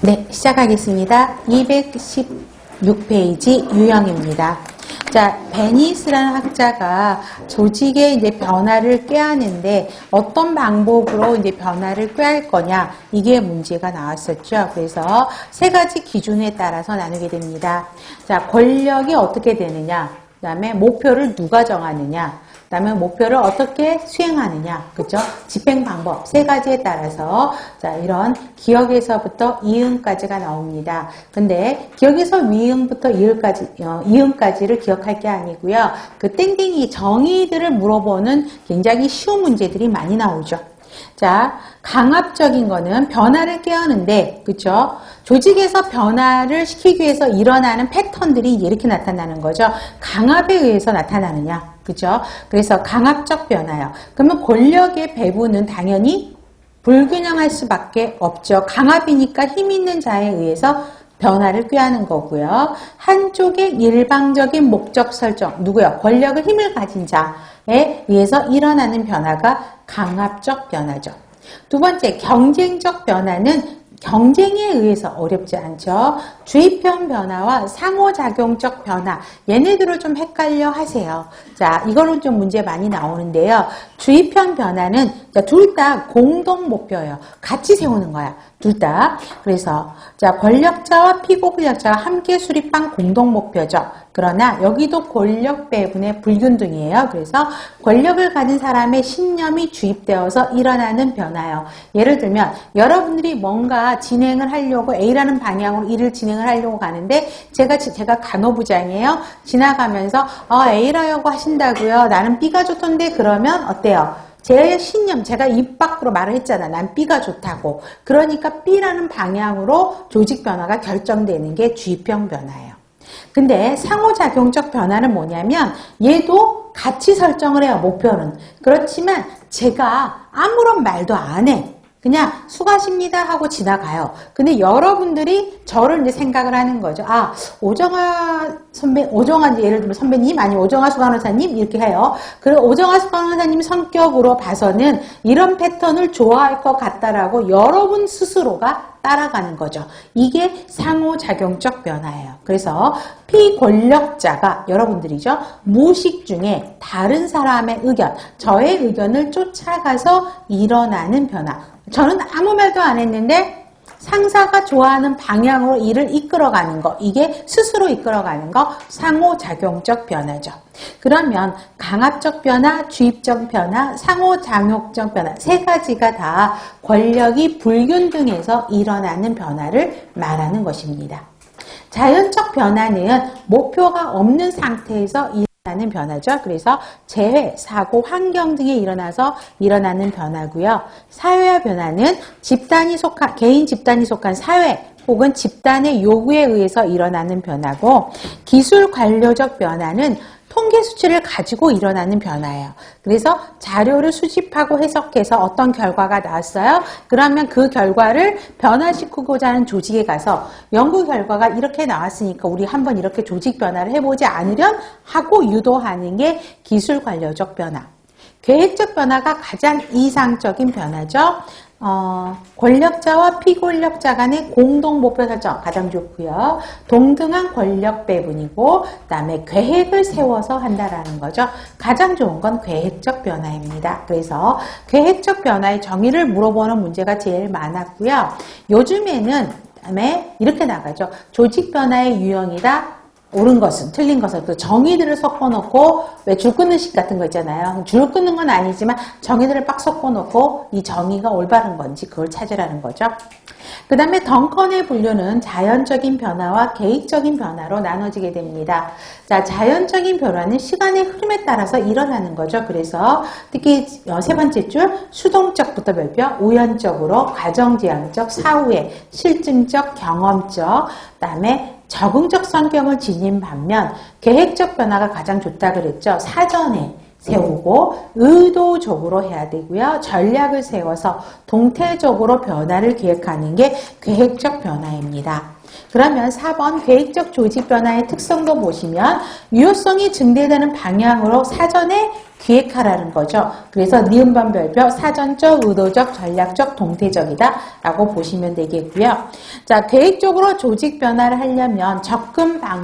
네, 시작하겠습니다. 216페이지 유형입니다. 자, 베니스라는 학자가 조직의 이제 변화를 꾀하는데 어떤 방법으로 이제 변화를 꾀할 거냐 이게 문제가 나왔었죠. 그래서 세 가지 기준에 따라서 나누게 됩니다. 자, 권력이 어떻게 되느냐, 그 다음에 목표를 누가 정하느냐, 그 다음에 목표를 어떻게 수행하느냐, 그죠? 집행 방법 세 가지에 따라서 자 이런 기억에서부터 이응까지가 나옵니다. 근데 기억에서 위응부터 이응까지 어, 이응까지를 기억할 게 아니고요. 그 땡땡이 정의들을 물어보는 굉장히 쉬운 문제들이 많이 나오죠. 자, 강압적인 거는 변화를 깨우는데, 그쵸? 조직에서 변화를 시키기 위해서 일어나는 패턴들이 이렇게 나타나는 거죠. 강압에 의해서 나타나느냐, 그죠? 그래서 강압적 변화요. 그러면 권력의 배분은 당연히 불균형할 수밖에 없죠. 강압이니까 힘 있는 자에 의해서 변화를 꾀하는 거고요. 한쪽의 일방적인 목적 설정, 누구요? 권력을 힘을 가진 자에 의해서 일어나는 변화가 강압적 변화죠. 두 번째, 경쟁적 변화는 경쟁에 의해서 어렵지 않죠. 주입형 변화와 상호작용적 변화 얘네들을 좀 헷갈려 하세요. 자, 이거는 좀 문제 많이 나오는데요. 주입형 변화는 둘 다 공동 목표예요. 같이 세우는 거야. 둘 다. 그래서 자, 권력자와 피고권력자가 함께 수립한 공동 목표죠. 그러나 여기도 권력 배분의 불균등이에요. 그래서 권력을 가진 사람의 신념이 주입되어서 일어나는 변화요. 예를 들면 여러분들이 뭔가 진행을 하려고 A라는 방향으로 일을 진행을 하려고 가는데 제가 제가 간호부장이에요. 지나가면서 어, A라고 하신다고요. 나는 B가 좋던데 그러면 어때요? 제 신념, 제가 입 밖으로 말을 했잖아. 난 B가 좋다고. 그러니까 B라는 방향으로 조직 변화가 결정되는 게 주입형 변화예요. 근데 상호작용적 변화는 뭐냐면 얘도 같이 설정을 해요. 목표는. 그렇지만 제가 아무런 말도 안 해. 그냥 수고하십니다 하고 지나가요. 근데 여러분들이 저를 이제 생각을 하는 거죠. 아, 오정아 선배, 오정아 예를 들면 선배님 아니 오정아 수강원사님 이렇게 해요. 그리고 오정아 수강원사님 성격으로 봐서는 이런 패턴을 좋아할 것 같다라고 여러분 스스로가 따라가는 거죠. 이게 상호작용적 변화예요. 그래서 피권력자가 여러분들이죠. 무식 중에 다른 사람의 의견, 저의 의견을 쫓아가서 일어나는 변화. 저는 아무 말도 안 했는데 상사가 좋아하는 방향으로 일을 이끌어가는 거, 이게 스스로 이끌어가는 거, 상호작용적 변화죠. 그러면 강압적 변화, 주입적 변화, 상호작용적 변화 세 가지가 다 권력이 불균등해서 일어나는 변화를 말하는 것입니다. 자연적 변화는 목표가 없는 상태에서 일어나는 변화죠. 그래서 재해, 사고, 환경 등에 일어나서 일어나는 변화고요. 사회화 변화는 집단이 속한 개인 집단이 속한 사회 혹은 집단의 요구에 의해서 일어나는 변화고 기술 관료적 변화는 통계 수치를 가지고 일어나는 변화예요. 그래서 자료를 수집하고 해석해서 어떤 결과가 나왔어요. 그러면 그 결과를 변화시키고자 하는 조직에 가서 연구 결과가 이렇게 나왔으니까 우리 한번 이렇게 조직 변화를 해보지 않으련 하고 유도하는 게 기술 관료적 변화. 계획적 변화가 가장 이상적인 변화죠. 어, 권력자와 피권력자 간의 공동 목표 설정 가장 좋고요. 동등한 권력 배분이고 그다음에 계획을 세워서 한다라는 거죠. 가장 좋은 건 계획적 변화입니다. 그래서 계획적 변화의 정의를 물어보는 문제가 제일 많았고요. 요즘에는 그다음에 이렇게 나가죠. 조직 변화의 유형이다. 옳은 것은 틀린 것은 그 정의들을 섞어놓고 왜 줄 끊는 식 같은 거 있잖아요. 줄 끊는 건 아니지만 정의들을 빡 섞어놓고 이 정의가 올바른 건지 그걸 찾으라는 거죠. 그 다음에 덩컨의 분류는 자연적인 변화와 계획적인 변화로 나눠지게 됩니다. 자, 자연적인 변화는 시간의 흐름에 따라서 일어나는 거죠. 그래서 특히 세 번째 줄 수동적부터 별표, 우연적으로, 과정지향적, 사후에, 실증적, 경험적, 그 다음에 적응적 성격을 지닌 반면 계획적 변화가 가장 좋다 그랬죠. 사전에 세우고 의도적으로 해야 되고요. 전략을 세워서 동태적으로 변화를 기획하는 게 계획적 변화입니다. 그러면 4번 계획적 조직 변화의 특성도 보시면 유효성이 증대되는 방향으로 사전에 기획하라는 거죠. 그래서 니은반 별표 사전적, 의도적, 전략적, 동태적이다 라고 보시면 되겠고요. 자, 계획적으로 조직 변화를 하려면 접근 방법